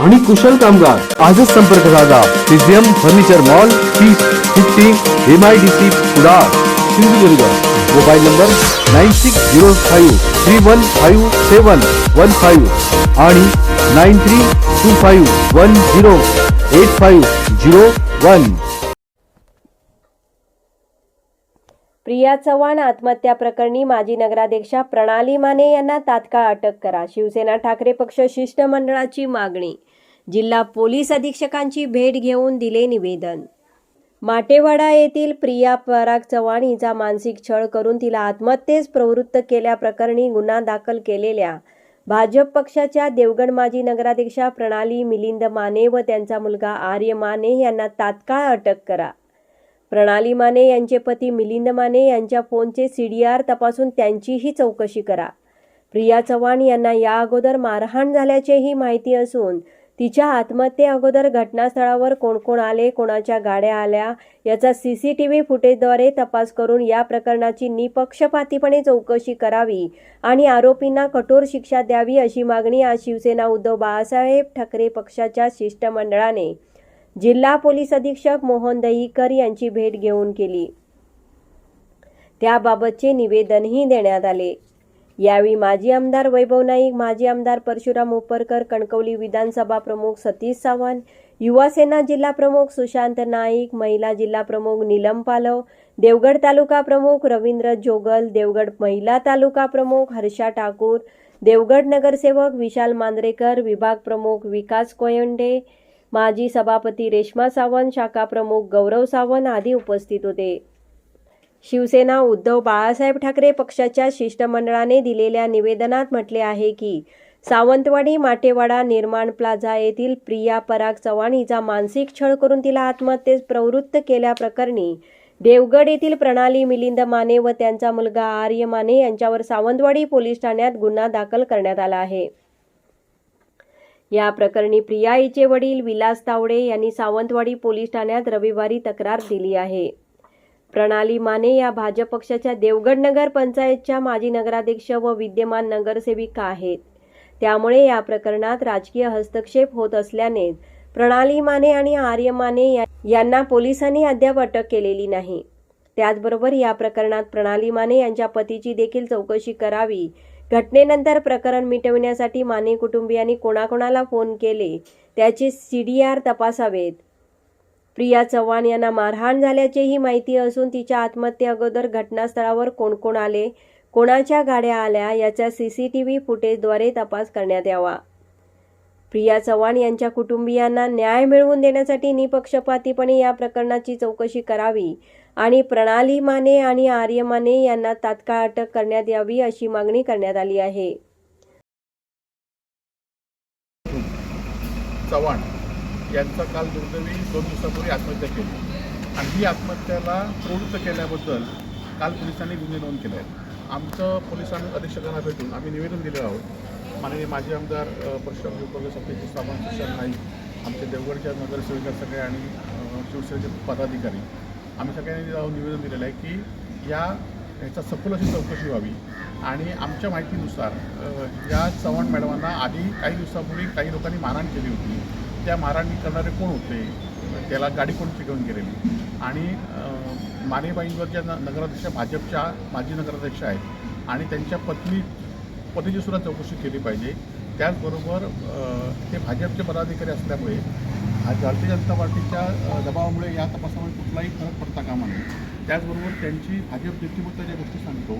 आणि कुशल कामगार. आजच संपर्क साधा. पिझियम फर्निचर मॉल तीस fifty M I D C Kudal Sindhudurg. Mobile number nine six zero five three one five seven one five आणि nine three two five one zero eight five zero one. Priya Chavan आत्महत्या प्रकरणी माजी नगराध्यक्षा प्रणाली माने यांना तात्काळ अटक करा. शिवसेना ठाकरे पक्ष शिष्टमंडळाची मागणी जिल्हा पोलीस अधीक्षकांची भेट घेऊन दिले निवेदन. माटेवाडा येथील प्रिया पराग चव्हाण हिचा मानसिक छळ करून तिला आत्महत्येस प्रवृत्त केल्याप्रकरणी गुन्हा दाखल केलेल्या भाजप पक्षाच्या देवगड माजी नगराध्यक्षा प्रणाली मिलिंद माने व त्यांचा मुलगा आर्य माने यांना तात्काळ अटक करा. प्रणाली माने यांचे पती मिलिंद माने यांच्या फोनचे सी डी आर तपासून त्यांचीही चौकशी करा. प्रिया चव्हाण यांना या अगोदर मारहाण झाल्याचेही माहिती असून तिच्या आत्महत्ये अगोदर घटनास्थळावर कोण कोण आले कोणाच्या गाड्या आल्या याचा सी सी टी व्ही फुटेजद्वारे तपास करून या प्रकरणाची निपक्षपातीपणे चौकशी करावी आणि आरोपींना कठोर शिक्षा द्यावी अशी मागणी आज शिवसेना उद्धव बाळासाहेब ठाकरे पक्षाच्या शिष्टमंडळाने जिल्हा पोलीस अधीक्षक मोहन दहीकर यांची भेट घेऊन केली. त्याबाबतचे निवेदनही देण्यात आले. यावेळी माजी आमदार वैभव नाईक माजी आमदार परशुराम उपरकर कणकवली विधानसभा प्रमुख सतीश सावंत युवासेना जिल्हा प्रमुख सुशांत नाईक महिला जिल्हा प्रमुख नीलम पालव देवगड तालुका प्रमुख रवींद्र जोगल देवगड महिला तालुका प्रमुख हर्षा ठाकूर देवगड नगरसेवक विशाल मांद्रेकर विभाग प्रमुख विकास कोयंडे माजी सभापती रेश्मा सावंत शाखा प्रमुख गौरव सावंत आदी उपस्थित होते. शिवसेना उद्धव बाळासाहेब ठाकरे पक्षाच्या शिष्टमंडळाने दिलेल्या निवेदनात म्हटले आहे की सावंतवाडी माटेवाडा निर्माण प्लाझा येथील प्रिया पराग चव्हाण हिचा मानसिक छळ करून तिला आत्महत्येस प्रवृत्त केल्याप्रकरणी देवगड येथील प्रणाली मिलिंद माने व त्यांचा मुलगा आर्य माने यांच्यावर सावंतवाडी पोलीस ठाण्यात गुन्हा दाखल करण्यात आला आहे. या प्रकरणी प्रिया हिचे वडील विलास तावडे यांनी सावंतवाडी पोलीस ठाण्यात रविवारी तक्रार दिली आहे. प्रणाली माने या भाजप पक्षाच्या देवगड नगर पंचायतच्या माजी नगराध्यक्ष व विद्यमान नगरसेविका आहेत. त्यामुळे या प्रकरणात राजकीय हस्तक्षेप होत असल्याने प्रणाली माने आणि आर्य माने यांना पोलिसांनी अद्याप अटक केलेली नाही. त्याचबरोबर या प्रकरणात प्रणाली माने यांच्या पतीची देखील चौकशी करावी. घटनेनंतर प्रकरण मिटविण्यासाठी माने कुटुंबियांनी कोणाकोणाला फोन केले त्याचे सी डी आर तपासावेत. प्रिया चव्हाण यांना मारहाण झाल्याचेही माहिती असून तिच्या आत्महत्या अगोदर घटनास्थळावर कोण कोण आले कोणाच्या गाड्या आल्या याचा सी सी टी व्ही फुटेजद्वारे तपास करण्यात यावा. प्रिया चव्हाण यांच्या कुटुंबियांना न्याय मिळवून देण्यासाठी निपक्षपातीपणे या प्रकरणाची चौकशी करावी आणि प्रणाली माने आणि आर्य माने यांना तात्काळ अटक करण्यात यावी अशी मागणी करण्यात आली आहे. चव्हाण यांचा काल दुर्दैवी दोन दिवसापूर्वी आत्महत्या केली. आणि ही आत्महत्याला प्रवृत्त केल्याबद्दल काल पोलिसांनी गुन्हे नोंद केले आहेत. आमचं पोलिसांनी अधीक्षकांना भेटून आम्ही निवेदन दिलेलं आहोत. माननीय माजी आमदार परशुराम उपवर्ग सत्तेचे सामान शिक्षण नाईक आमचे देवगडच्या नगरसेविका सगळे आणि शिवसेनेचे पदाधिकारी. आम्ही सगळ्यांनी जाऊन निवेदन दिलेलं आहे की या ह्याचा सखोल अशी चौकशी व्हावी. आणि आमच्या माहितीनुसार या चव्हाण मॅडमांना आधी काही दिवसापूर्वी काही लोकांनी मारहाण केली होती. त्या मारहाणी करणारे कोण होते? त्याला गाडी कोण शिकवून गेलेली? आणि मानेबाईंवर ज्या न नगराध्यक्ष भाजपच्या माजी नगराध्यक्ष आहेत आणि त्यांच्या पत्नी पतीची सुद्धा चौकशी केली पाहिजे. त्याचबरोबर ते भाजपचे पदाधिकारी असल्यामुळे भारतीय जनता पार्टीच्या दबावामुळे या तपासामध्ये कुठलाही फरक पडता कामा नये. त्याचबरोबर त्यांची भाजप नीतिबद्ध ज्या गोष्टी सांगतो.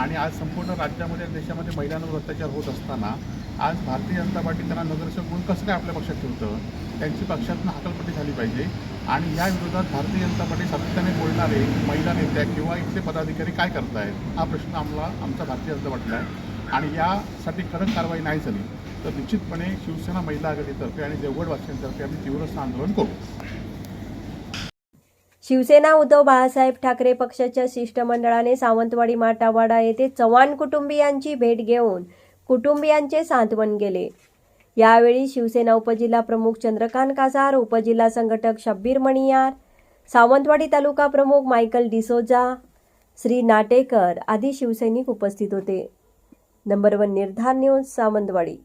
आणि आज संपूर्ण राज्यामध्ये देशामध्ये महिलांवर अत्याचार होत असताना आज भारतीय जनता पार्टी त्यांना नगरसेवक म्हणून कसं काय आपल्या पक्षात ठेवतं? त्यांची पक्षातनं हकलपट्टी झाली पाहिजे. आणि या विरोधात भारतीय जनता पार्टी सातत्याने बोलणारे महिला नेत्या किंवा इथले पदाधिकारी काय करतायत? हा प्रश्न आम्हाला आमचा भारतीय जनता पार्टीला आहे. आणि यासाठी कडक कारवाई नाही झाली तर निश्चितपणे शिवसेना महिला आघाडीतर्फे आणि देवगडवासियांतर्फे आम्ही तीव्र आंदोलन करू. शिवसेना उद्धव बाळासाहेब ठाकरे पक्षाच्या शिष्टमंडळाने सावंतवाडी माटावाडा येथे चव्हाण कुटुंबियांची भेट घेऊन कुटुंबियांचे सांत्वन केले यावेळी शिवसेना उपजिल्हा प्रमुख चंद्रकांत कासार उपजिल्हा संघटक शब्बीर मणियार सावंतवाडी तालुका प्रमुख मायकल डिसोजा श्री नाटेकर आदी शिवसैनिक उपस्थित होते. Number one Nirdhar news Sawantwadi.